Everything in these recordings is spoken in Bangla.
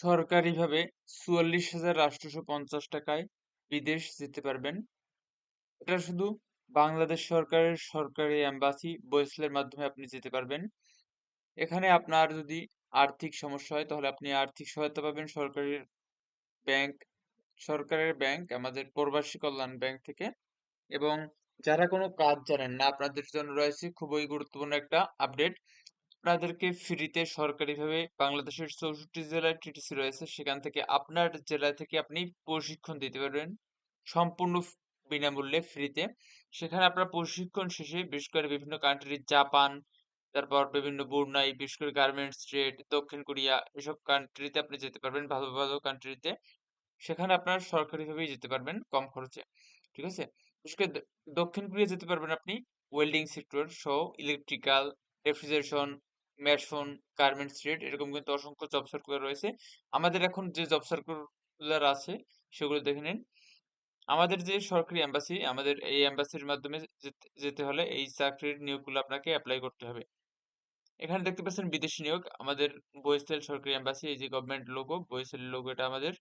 সরকারিভাবে চুয়াল্লিশ হাজার আটশোশো পঞ্চাশ টাকায় বিদেশ যেতে পারবেন। এটা শুধু বাংলাদেশ সরকারের সরকারি অ্যাম্বাসি বয়সলের মাধ্যমে আপনি যেতে পারবেন। এখানে আপনার যদি আর্থিক সমস্যা হয়, তাহলে আপনি আর্থিক সহায়তা পাবেন সরকারের ব্যাংক সরকারের ব্যাংক, আমাদের প্রবাসী কল্যাণ ব্যাংক থেকে। এবং যারা কোনো কাজ জানেন না, আপনাদের জন্য রয়েছে খুবই গুরুত্বপূর্ণ একটা আপডেট। আপনাদেরকে ফ্রিতে সরকারিভাবে বাংলাদেশের চৌষট্টি জেলায় টিটিসি রয়েছে। সেখান থেকে আপনার জেলা থেকে আপনি প্রশিক্ষণ দিতে পারবেন। সম্পূর্ণ বিনামূল্যে ফ্রিতে সেখানে আপনার প্রশিক্ষণ শেষে বিশেষ করে বিভিন্ন কান্ট্রি জাপান তারপর বিভিন্ন বুরনাই বিশেষ করে গার্মেন্টস ট্রেড দক্ষিণ কোরিয়া, এসব কান্ট্রিতে আপনি যেতে পারবেন, ভালো ভালো কান্ট্রিতে সেখানে আপনার সরকারিভাবেই যেতে পারবেন কম খরচে। ঠিক আছে? বিশেষ করে দক্ষিণ কোরিয়া যেতে পারবেন আপনি। ওয়েল্ডিং সেক্টর সহ electrical refrigeration mason garments trade এরকম কিন্তু অসংখ্য জব সার্কুলার রয়েছে। আমাদের এখন যে জব সার্কুলার আছে, সেগুলো দেখে নিন। আমাদের যে সরকারি এম্বাসি আমাদের এই এম্বাসির মাধ্যমে যেতে হলে এই চাকরির নিয়োগগুলো আপনাকে অ্যাপ্লাই করতে হবে। এখানে দেখতে পাচ্ছেন বিদেশি নিয়োগ। আমাদের বইসেল সরকারি এম্বাসি এই যে গভর্নমেন্ট লোগো বইসেল লোগো এটা আমাদের।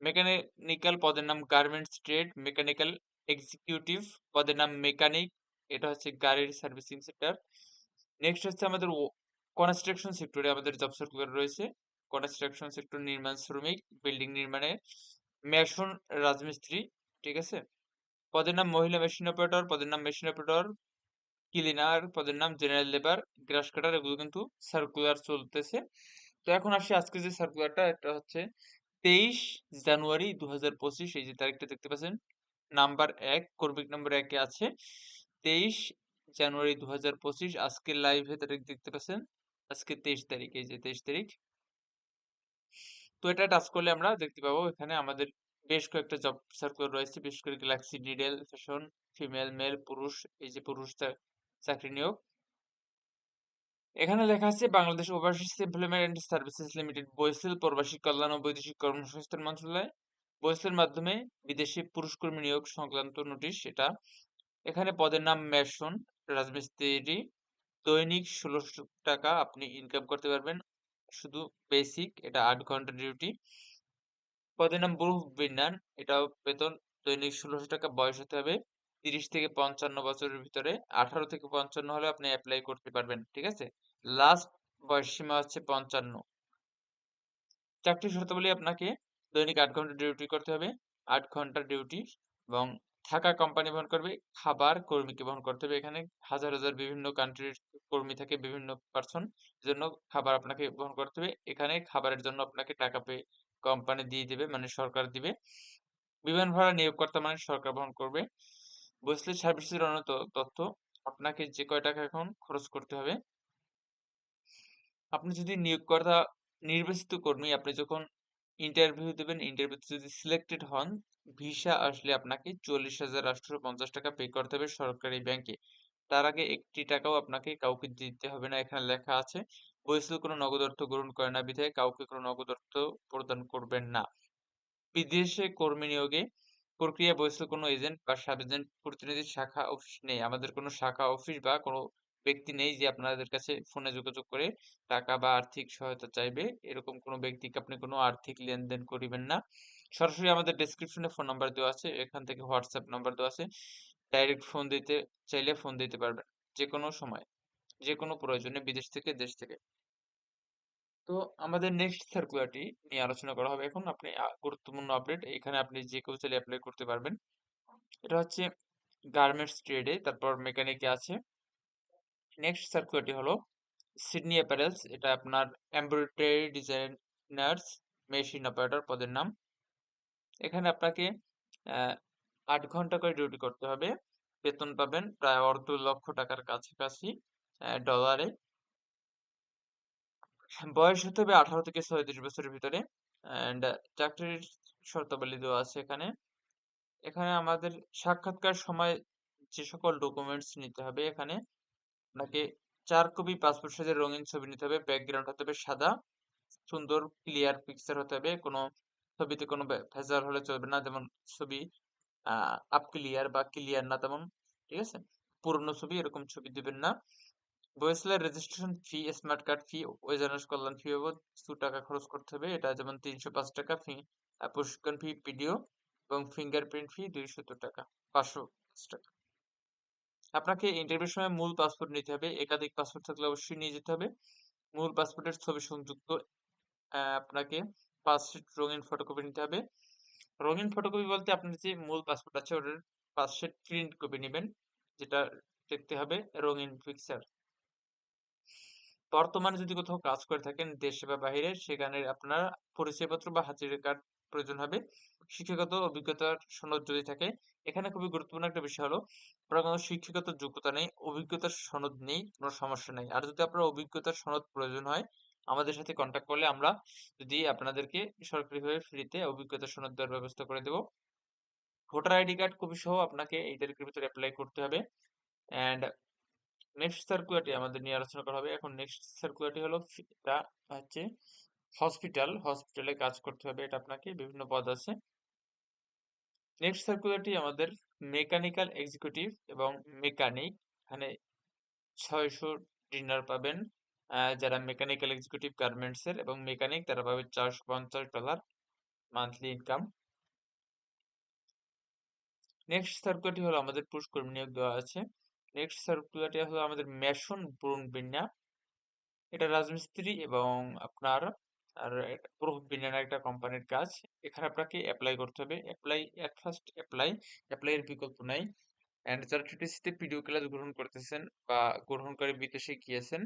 মেকানিক্যাল পদের নাম গার্মেন্টস ট্রেড মেকানিক্যাল এক্সিকিউটিভ পদের নাম মেকানিক এটা হচ্ছে গাড়ির সার্ভিসিং সেক্টর নেক্সট হচ্ছে আমাদের কনস্ট্রাকশন সেক্টরে আমাদের জব সার্কুলার রয়েছে। কনস্ট্রাকশন সেক্টর নির্মাণ শ্রমিক বিল্ডিং নির্মাণে মেশন রাজমিস্ত্রি, ঠিক আছে? পদের নাম মহিলা মেশিন অপারেটর পদের নাম মেশিন অপারেটর ক্লিনার পদের নাম জেনারেল লেবার গ্রাস কাটার এগুলো কিন্তু সার্কুলার চলতেছে। তো এখন আসি আজকে যে সার্কুলারটা এটা হচ্ছে তেইশ জানুয়ারি দু হাজার পঁচিশ, এই যে তারিখটা দেখতে পাচ্ছেন নাম্বার এক কর্মিক নাম্বার একে আছে। তেইশ জানুয়ারি দু আজকে লাইভে তারিখ দেখতে পাচ্ছেন আজকে তেইশ তারিখ, এই যে তেইশ তারিখ। তো এটা টাচ করলে আমরা দেখতে পাবো এখানে আমাদের বেশ কয়েকটা জব সার্কুলার রয়েছে, বিশেষ করে গ্যালাক্সি ডিডেল ফ্যাশন ফিমেল মেল পুরুষ, এই যে পুরুষ চাকরি নিয়োগ। এখানে লেখা আছে Bangladesh overseas employment and services limited বৈসেল প্রবাসী কল্যাণ ও বৈদেশিক কর্মসংস্থান মন্ত্রণালয়। বৈসেলের মাধ্যমে বিদেশি পুরুষ কর্মী নিয়োগ সংক্রান্ত নোটিশ, এটা। এখানে পদের নাম মেশন রাজমিস্ত্রি দৈনিক ষোলোশো টাকা আপনি ইনকাম করতে পারবেন। শুধু বেসিক এটা আট ঘণ্টা ডিউটি পদের নাম বুরুফ বিন্যান এটাও বেতন দৈনিক ষোলোশো টাকা বয়স হতে হবে। তিরিশ থেকে পঞ্চান্ন বছরের ভিতরে আঠারো থেকে পঞ্চান্ন হলে আপনি অ্যাপ্লাই করতে পারবেন, ঠিক আছে? লাস্ট বয়স সীমা হচ্ছে পঞ্চান্ন। চাকরি শর্তাবলী আপনাকে দৈনিক আট ঘণ্টা ডিউটি করতে হবে। আট ঘণ্টা ডিউটি এবং থাকা কোম্পানি বহন করবে, খাবার কর্মীকে বহন করতে হবে। এখানে হাজার হাজার বিভিন্ন কান্ট্রির কর্মী থাকে, বিভিন্ন পার্সন জন্য খাবার আপনাকে বহন করতে হবে। এখানে খাবারের জন্য আপনাকে টাকা পে কোম্পানি দিয়ে দেবে মানে সরকার দিবে। বিমান ভাড়া নিয়োগকর্তা মানে সরকার বহন করবে। বসলে সার্ভিসের অন্যত তথ্য, আপনাকে যে কয় টাকা এখন খরচ করতে হবে। আপনি যদি নিয়োগকর্তা, নির্বাচিত কর্মী, আপনি যখন ইন্টারভিউ দেবেন ইন্টারভিউতে যদি সিলেক্টেড হন ভিসা আসলে আপনাকে চল্লিশ হাজার আটশো পঞ্চাশ টাকা পে করতে হবে সরকারি ব্যাংকে তার আগে একটি টাকাও আপনাকে কাউকে দিতে হবে না। এখানে লেখা আছে বৈশ্বিক কোনো নগদ অর্থ গ্রহণ করে না। বিধায় কাউকে কোনো নগদ অর্থ প্রদান করবেন না। বিদেশে কর্মী নিয়োগে প্রক্রিয়া বৈশ্বিক কোনো এজেন্ট বা সাব এজেন্ট প্রতিনিধি শাখা অফিস নেই। আমাদের কোনো শাখা অফিস বা কোনো ব্যক্তি নেই যে আপনাদের কাছে ফোনে যোগাযোগ করে টাকা বা আর্থিক সহায়তা চাইবে। এরকম কোনো ব্যক্তিকে আপনি কোনো আর্থিক লেনদেন করিবেন না। সরাসরি আমাদের ডেসক্রিপশনে ফোন নাম্বার দেওয়া আছে, এখান থেকে হোয়াটসঅ্যাপ নাম্বার দেওয়া আছে। ডাইরেক্ট ফোন দিতে চাইলে ফোন দিতে পারবেন যে কোনো সময় যে কোনো প্রয়োজনে বিদেশ থেকে, দেশ থেকে। তো আমাদের নেক্সট সার্কুলারটি নিয়ে আলোচনা করা হবে এখন। আপনি গুরুত্বপূর্ণ আপডেট এখানে আপনি যে কেউ চাইলে অ্যাপ্লাই করতে পারবেন। এটা হচ্ছে গার্মেন্টস ট্রেডে তারপর মেকানিকে আছে। নেক্সট সার্কুলারটি হলো সিডনি অ্যাপারেলস এটা আপনার এমব্রয়ডারি ডিজাইনার্স মেশিন অপারেটর পদের নাম। এখানে আপনাকে আট ঘণ্টা করে ডিউটি করতে হবে। বেতন পাবেন প্রায় অর্ধ লক্ষ টাকার কাছাকাছি ডলারে বয়স হতে হবে আঠারো থেকে ছয়ত্রিশ বছরের ভিতরে। অ্যান্ড চাকরির শর্তাবলী দেওয়া আছে এখানে। এখানে আমাদের সাক্ষাৎকার সময় যে সকল ডকুমেন্টস নিতে হবে এখানে। আপনাকে চার কপি পাসপোর্ট সাইজের রঙিন ছবি নিতে হবে ব্যাকগ্রাউন্ড হতে হবে সাদা, সুন্দর ক্লিয়ার পিকচার হতে হবে, কোনো ছবিতে কোনো ভেজাল হলে চলবে না। যেমন ছবি আপ ক্লিয়ার বা ক্লিয়ার না তেমন, ঠিক আছে? পুরনো ছবি এরকম ছবি দিবেন না। বয়েসেলের registration fee smart card fee ওই জনের কল্যাণ ফি বাবদ কিছু টাকা খরচ করতে হবে। এটা যেমন তিনশো পাঁচ টাকা ফি প্রশিক্ষণ ফি পিডিও এবং ফিঙ্গারপ্রিন্ট ফি দুইশত টাকা, পাঁচশো টাকা। আপনাকে ইন্টারভিউর সময় মূল পাসপোর্ট নিতে হবে। একাধিক পাসপোর্ট থাকলে অবশ্যই নিয়ে যেতে হবে। মূল পাসপোর্টের ছবি সংযুক্ত আপনাকে পাসপোর্ট রঙিন ফটোকপি নিতে হবে। রঙিন ফটোকপি বলতে আপনার যে মূল পাসপোর্ট আছে, ওটার পাসপোর্ট প্রিন্ট কপি নেবেন, যেটা দেখতে হবে রঙিন পিকচার বর্তমানে যদি কোথাও কাজ করে থাকেন দেশে বা বাহিরে, সেখানে আপনার পরিচয়পত্র বা হাজিরা কার্ড প্রয়োজন হবে। শিক্ষাগত অভিজ্ঞতার সনদ যদি থাকে, এখানে খুবই গুরুত্বপূর্ণ একটা বিষয় হলো, আপনার কোনো শিক্ষাগত যোগ্যতা নেই, অভিজ্ঞতার সনদ নেই, কোনো সমস্যা নেই। আর যদি আপনার অভিজ্ঞতার সনদ প্রয়োজন হয় আমাদের সাথে কন্ট্যাক্ট করলে আমরা যদি আপনাদেরকে সরকারিভাবে ফ্রিতে অভিজ্ঞতা সনদ দেওয়ার ব্যবস্থা করে দেব। ভোটার আইডি কার্ড কপি সহ আপনাকে এই তারিখের ভিতরে অ্যাপ্লাই করতে হবে। অ্যান্ড নেক্সট সার্কুলারটি আমাদের নিয়ে আলোচনা করা হবে। এখন নেক্সট সার্কুলারটি হলো এটা হচ্ছে হসপিটাল হসপিটালে কাজ করতে হবে, এটা আপনাকে বিভিন্ন পদ আছে। নেক্সট সার্কুলারটি আমাদের মেকানিক্যাল এক্সিকিউটিভ এবং মেকানিক এখানে ছয়শো ডিনার পাবেন। যারা মেকানিক্যাল এক্সিকিউটিভ গার্মেন্টস এর এবং মেকানিক তারা পাবে চারশো পঞ্চাশ ডলার মান্থলি ইনকাম নেক্সট সার্কুলারটি হলো আমাদের পুরস্কর্মী নিয়োগ দেওয়া আছে। নেক্সট সার্কুলারটি হলো আমাদের মেশন ব্রুন বিন্যা। এটা রাজমিস্ত্রি এবং আপনার আর প্রুফ বিনিয়োগ একটা কোম্পানির কাজ। এখানে আপনাকে অ্যাপ্লাই করতে হবে। অ্যাপ্লাই এট ফার্স্ট অ্যাপ্লাই অ্যাপ্লাইয়ের বিকল্প নাই। অ্যান্ড যারা টিটিসিতে পিডিও ক্লাস গ্রহণ করতেছেন বা গ্রহণ করে বিদেশে গিয়েছেন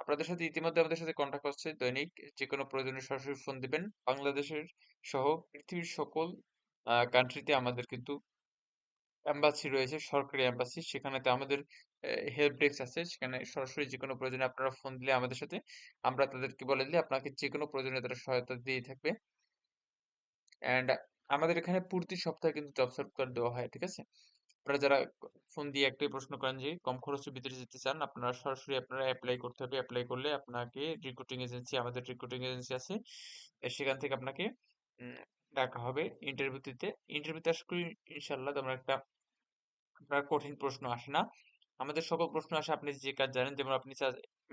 আপনাদের সাথে ইতিমধ্যে আমাদের সাথে কন্ট্যাক্ট হচ্ছে দৈনিক। যে কোনো প্রয়োজনে সরাসরি ফোন দিবেন। বাংলাদেশের সহ পৃথিবীর সকল কান্ট্রিতে আমাদের কিন্তু এম্বাসি রয়েছে, সরকারি এম্বাসি সেখানেতে আমাদের হেল্প ডেস্ক আছে। সেখানে সরাসরি যে কোনো প্রয়োজনে আপনারা ফোন দিলে আমাদের সাথে। আমরা তাদেরকে বলে দিলে আপনাকে যে কোনো প্রয়োজনে তারা সহায়তা দিয়ে থাকবে। অ্যান্ড আমাদের এখানে প্রতি সপ্তাহে কিন্তু জব সার্কুলার দেওয়া হয়, ঠিক আছে? আপনারা যারা ফোন দিয়ে একটাই প্রশ্ন করেন যে, কম খরচে ভিতরে যেতে চান, আপনারা সরাসরি আপনারা অ্যাপ্লাই করতে হবে। অ্যাপ্লাই করলে আপনাকে রিক্রুটিং এজেন্সি আমাদের রিক্রুটিং এজেন্সি আছে। সেখান থেকে আপনাকে ডাকা হবে ইন্টারভিউ দিতে ইন্টারভিউতে আশা করি ইনশাল্লাহ তোমরা একটা, আপনার কঠিন প্রশ্ন আসে না। আমাদের সকল প্রশ্ন আসে, আপনি যে কাজ জানেন, যেমন আপনি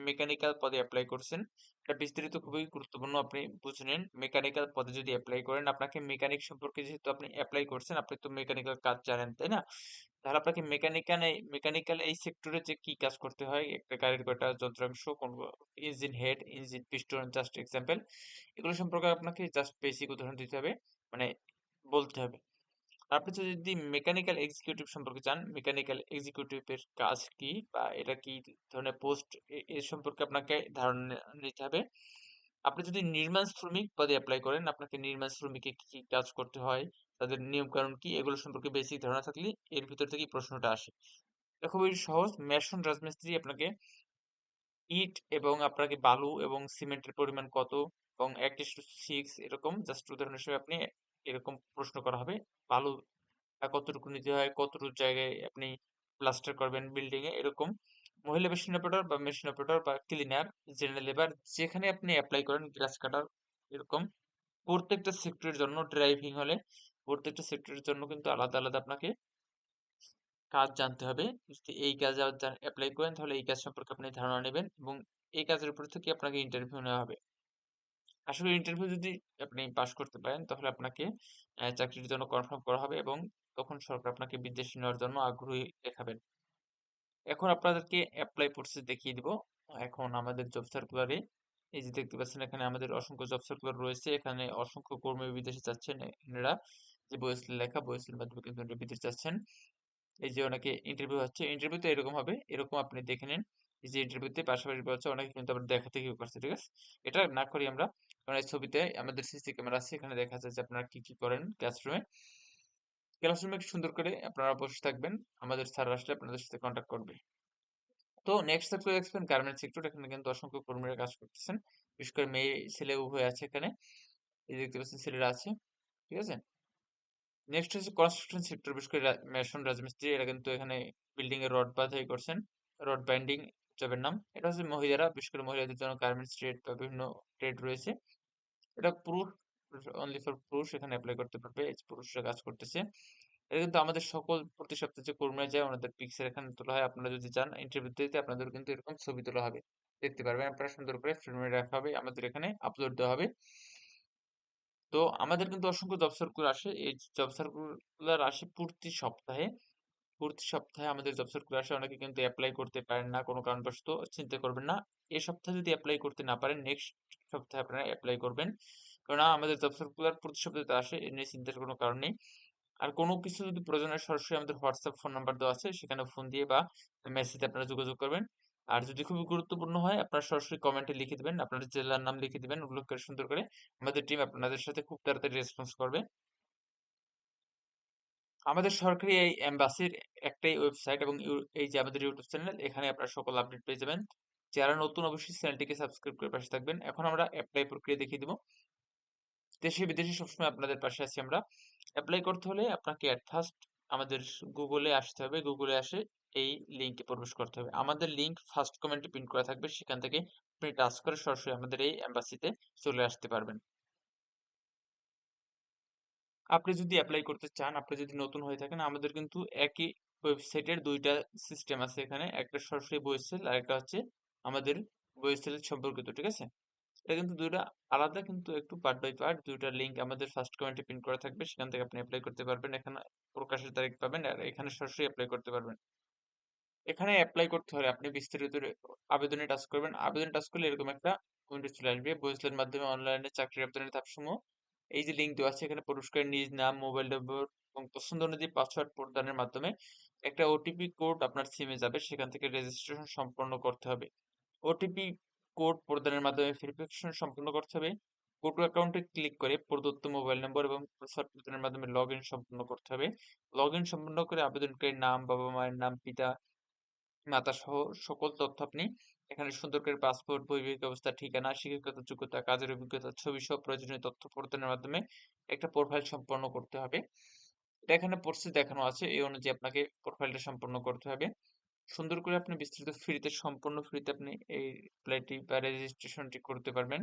মেকানিক্যাল পদে অ্যাপ্লাই করছেন, এটা বিস্তারিত খুবই গুরুত্বপূর্ণ আপনি বুঝে নিন। মেকানিক্যাল পদে যদি অ্যাপ্লাই করেন, আপনাকে মেকানিক সম্পর্কে যেহেতু আপনি অ্যাপ্লাই করছেন, আপনি তো মেকানিক্যাল কাজ জানেন, তাই না? তাহলে আপনাকে মেকানিক্যাল মেকানিক্যাল এই সেক্টরে যে কি কাজ করতে হয়, একটা গাড়ির কয়টা যন্ত্রাংশ, কোন engine head engine piston just example এগুলো সম্পর্কে আপনাকে জাস্ট বেসিক উদাহরণ দিতে হবে মানে বলতে হবে। আপনি তো যদি মেকানিক্যাল এক্সিকিউটিভ সম্পর্কে জান মেকানিক্যাল এক্সিকিউটিভের কাজ কি বা এটা কি ধরনের পোস্ট এ সম্পর্কে আপনাকে ধারণা নিতে হবে। আপনি যদি নির্মাণ শ্রমিক পদে অ্যাপ্লাই করেন, আপনাকে নির্মাণ শ্রমিকে কি কি কাজ করতে হয়, তাদের নিয়ম কানুন কি, এগুলো সম্পর্কে বেসিক ধারণা থাকলে এর ভিতর থেকে প্রশ্নটা আসে। এটা খুবই সহজ মেশন রাজমিস্ত্রি আপনাকে ইট এবং আপনাকে বালু এবং সিমেন্টের পরিমাণ কত এবং এক সিক্স এরকম জাস্ট উদাহরণ হিসেবে আপনি এরকম প্রশ্ন করা হবে। বালু কতটুকু নিতে হয়, কতটুকু জায়গায় আপনি প্লাস্টার করবেন বিল্ডিং এ, এরকম। মহিলা মেশিন অপারেটর বা মেশিন অপারেটর বা ক্লিনার জেনারেল লেবার যেখানে আপনি অ্যাপ্লাই করেন গ্লাস কাটার এরকম। প্রত্যেকটা সেক্টরের জন্য ড্রাইভিং হলে প্রত্যেকটা সেক্টরের জন্য কিন্তু আলাদা আলাদা আপনাকে কাজ জানতে হবে। যদি এই কাজে অ্যাপ্লাই করেন তাহলে এই কাজ সম্পর্কে আপনি ধারণা নেবেন এবং এই কাজের উপর থেকে আপনাকে ইন্টারভিউ নেওয়া হবে। আসলে ইন্টারভিউ যদি আপনি পাশ করতে পারেন, তাহলে আপনাকে চাকরির জন্য কনফার্ম করা হবে এবং তখন সরকার আপনাকে বিদেশে নেওয়ার জন্য আগ্রহী দেখাবেন। এখন আপনাদেরকে অ্যাপ্লাই প্রসেস দেখিয়ে দিব। এখন আমাদের জব সার্কুলারে এই যে দেখতে পাচ্ছেন এখানে আমাদের অসংখ্য জব সার্কুলার রয়েছে। এখানে অসংখ্য কর্মী বিদেশে যাচ্ছেন এনারা যে বয়সের লেখা বয়সের মাধ্যমে কিন্তু বিদেশে যাচ্ছেন। এই যে অনেকে ইন্টারভিউ হচ্ছে ইন্টারভিউ তো এরকম হবে, এরকম আপনি দেখে নিন। যে ইন্টারভিউতে পাশাপাশি হচ্ছে অনেকে কিন্তু আবার দেখা থেকে করছে ঠিক আছে? এটা না করি আমরা। কারণ এই ছবিতে আমাদের সিসি ক্যামেরা আছে, এখানে দেখা যাচ্ছে যে আপনারা কি কি করেন ক্লাসরুমে ক্লাসরুমে সুন্দর করে আপনারা বসে থাকবেন। আমাদের স্যার আসলে আপনাদের সাথে কন্ট্যাক্ট করবে। তো নেক্সট সেক্টর দেখবেন গার্মেন্ট সেক্টর এখানে কিন্তু অসংখ্য কর্মীরা কাজ করতেছেন। বিশেষ করে মেয়ে, ছেলে উভয় আছে এখানে। এই দেখতে পাচ্ছেন ছেলেরা আছে, ঠিক আছে? নেক্সট হচ্ছে কনস্ট্রাকশন সেক্টর বিশেষ করে মেশন, রাজমিস্ত্রি, এরা কিন্তু এখানে বিল্ডিং এর রড বাঁধাই করছেন। রড বাইন্ডিং জবের নাম। এটা হচ্ছে মহিলারা, বিশেষ করে মহিলাদের জন্য গার্মেন্টস ট্রেড বা বিভিন্ন ট্রেড রয়েছে। এটা পুরুষ অনলি ফর পুরুষ এখানে অ্যাপ্লাই করতে পারবে পুরুষরা কাজ করতেছে। এটা কিন্তু আমাদের সকল প্রতি সপ্তাহে যে কর্মীরা যায়, ওনাদের পিক্সেল এখানে তোলা হয়। আপনারা যদি চান ইন্টারভিউ দিতে, আপনাদের কিন্তু এরকম ছবি তোলা হবে। দেখতে পারবেন, আপনারা সুন্দর করে ফ্রেমে রাখা হবে, আমাদের এখানে আপলোড দেওয়া হবে। তো আমাদের কিন্তু অসংখ্য জব সার্কুলার আসে। এই জব সার্কুলার আসে প্রতি সপ্তাহে। প্রতি সপ্তাহে আমাদের জব সার্কুলার আসে অনেকে কিন্তু অ্যাপ্লাই করতে পারেন না, কোনো কারণবশত চিন্তা করবেন না। এ সপ্তাহে যদি অ্যাপ্লাই করতে না পারেন নেক্সট সপ্তাহে আপনারা অ্যাপ্লাই করবেন। কারণ আমাদের জব সার্কুলার প্রতি সপ্তাহে আসে, এ নিয়ে চিন্তার কোনো কারণ নেই। আর কোনো কিছু যদি প্রয়োজন হয়, সরাসরি আমাদের হোয়াটসঅ্যাপ ফোন নাম্বার দেওয়া আছে, সেখানে ফোন দিয়ে বা মেসেজে আপনারা যোগাযোগ করবেন। আর যদি খুবই গুরুত্বপূর্ণ হয়, আপনারা সরাসরি কমেন্টে লিখে দেবেন, আপনাদের জেলার নাম লিখে দিবেন ওগুলো করে সুন্দর করে। আমাদের টিম আপনাদের সাথে খুব তাড়াতাড়ি রেসপন্স করবে। আমাদের সরকারি এই এম্বাসির একটাই ওয়েবসাইট এবং এই যে আমাদের ইউটিউব চ্যানেল, এখানে আপনারা সকল আপডেট পেয়ে যাবেন। যারা নতুন অবশ্যই চ্যানেলটিকে সাবস্ক্রাইব করে পাশে থাকবেন। এখন আমরা অ্যাপ্লাই প্রক্রিয়া দেখিয়ে দিব। দেশে বিদেশে সবসময় আপনাদের পাশে আছি আমরা। অ্যাপ্লাই করতে হলে আপনাকে অ্যাট ফার্স্ট আমাদের গুগলে আসতে হবে। গুগলে আসে এই লিঙ্কে প্রবেশ করতে হবে। আমাদের লিঙ্ক ফার্স্ট কমেন্টে প্রিন্ট করা থাকবে। সেখান থেকে আপনি টাচ করে সরাসরি আমাদের এই এম্বাসিতে চলে আসতে পারবেন। আপনি যদি অ্যাপ্লাই করতে চান, আপনি যদি নতুন হয়ে থাকেন, আমাদের কিন্তু একই ওয়েবসাইটের দুইটা সিস্টেম আছে এখানে। একটা সরাসরি বইসেল আর একটা হচ্ছে আমাদের বইসেল সম্পর্কিত, ঠিক আছে? এটা কিন্তু দুইটা আলাদা, কিন্তু একটু পার্ট বাই পার্ট দুইটা লিঙ্ক আমাদের ফার্স্ট কমেন্টে প্রিন্ট করা থাকবে। সেখান থেকে আপনি অ্যাপ্লাই করতে পারবেন। এখানে প্রকাশের তারিখ পাবেন আর এখানে সরাসরি অ্যাপ্লাই করতে পারবেন। এখানে অ্যাপ্লাই করতে হলে আপনি বিস্তারিত আবেদনে টাচ করবেন। আবেদনে টাচ করলে এরকম একটা উইন্ডো চলে আসবে। বইসলের মাধ্যমে অনলাইনে চাকরির আবেদনের ধাপসমূহ এই যে লিঙ্ক দেওয়া আছে, এখানে পুরস্কার নিজ নাম মোবাইল নম্বর এবং পছন্দ অনুযায়ী পাসওয়ার্ড প্রদানের মাধ্যমে একটা ওটিপি কোড আপনার সিমে যাবে, সেখান থেকে রেজিস্ট্রেশন সম্পন্ন করতে হবে। ওটিপি কোড প্রদানের মাধ্যমে ভেরিফিকেশন সম্পন্ন করতে হবে। কোড অ্যাকাউন্টে ক্লিক করে প্রদত্ত মোবাইল নম্বর এবং পাসওয়ার্ড প্রদানের মাধ্যমে লগ ইন সম্পন্ন করতে হবে। লগ ইন সম্পন্ন করে আবেদনকারীর নাম বাবা মায়ের নাম, পিতা, মাতা সহ সকল তথ্য আপনি এখানে সুন্দর করে পাসপোর্ট, বৈবাহিক অবস্থা, ঠিকানা, শিক্ষাগত যোগ্যতা, কাজের অভিজ্ঞতা ছবি সহ প্রয়োজনীয় তথ্য প্রদানের মাধ্যমে একটা প্রোফাইল সম্পন্ন করতে হবে। এটা এখানে পড়ছে দেখানো আছে, এই অনুযায়ী আপনাকে প্রোফাইলটা সম্পন্ন করতে হবে। সুন্দর করে আপনি বিস্তৃত ফ্রিতে সম্পূর্ণ ফ্রিতে আপনি এই অ্যাপ্লাইটি বা রেজিস্ট্রেশনটি করতে পারবেন।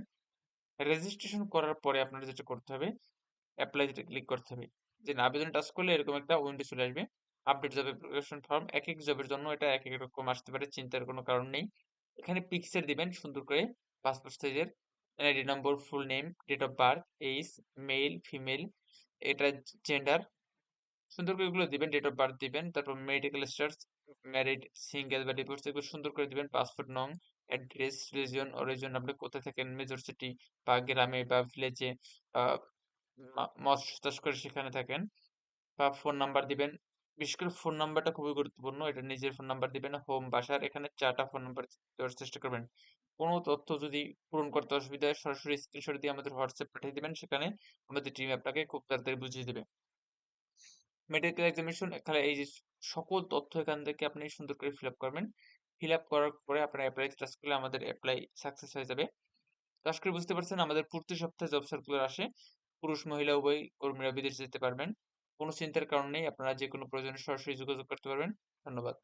রেজিস্ট্রেশন করার পরে আপনার যেটা করতে হবে অ্যাপ্লাই যেটা ক্লিক করতে হবে। যে আবেদন টাচ করলে এরকম একটা উইন্ডো চলে আসবে। আপডেট জব অ্যাপ্লিকেশন ফর্ম এক এক জবের জন্য এটা এক এক রকম আসতে পারে, চিন্তার কোনো কারণ নেই। এখানে পিকচার দিবেন সুন্দর করে পাসপোর্ট সাইজের ID number full name date of birth age male female এটা জেন্ডার সুন্দর করে এগুলো দিবেন ডেট অফ বার্থ দিবেন, তারপর মেডিকেল স্টার্স ম্যারিড সিঙ্গেল বা ডিভোর্স এগুলো সুন্দর করে দিবেন পাসপোর্ট নং অ্যাড্রেস রিজন অরিজন আপনি কোথায় থাকেন মেজর সিটি বা গ্রামে বা ভিলেজে মৎস্য চাষ করে সেখানে থাকেন, বা ফোন নাম্বার দিবেন বিশেষ করে ফোন নাম্বারটা খুবই গুরুত্বপূর্ণ। এটা নিজের ফোন নাম্বার দিবেন হোম বাসার এখানে চারটা ফোন নাম্বার দেওয়ার চেষ্টা করবেন। কোনো তথ্য যদি পূরণ করতে অসুবিধা হয়, সরাসরি স্ক্রিনশট দিয়ে আমাদের হোয়াটসঅ্যাপ পাঠিয়ে দিবেন। সেখানে আমাদের টিম আপনাকে খুব তাড়াতাড়ি বুঝিয়ে দেবে। মেডিকেল এক্সামিনেশন এখানে এই যে সকল তথ্য এখান থেকে আপনি সুন্দর করে ফিল আপ করবেন। ফিল আপ করার পরে আপনার অ্যাপ্লাই টাচ করলে আমাদের অ্যাপ্লাই সাকসেস হয়ে যাবে। আশা করে বুঝতে পারছেন, আমাদের প্রতি সপ্তাহে জব সার্কুলার আসে। পুরুষ, মহিলা, উভয় কর্মীরা বিদেশে যেতে পারবেন। কোনো চিন্তার কারণ নেই। আপনারা যে কোনো প্রয়োজনে সরাসরি যোগাযোগ করতে পারবেন। ধন্যবাদ।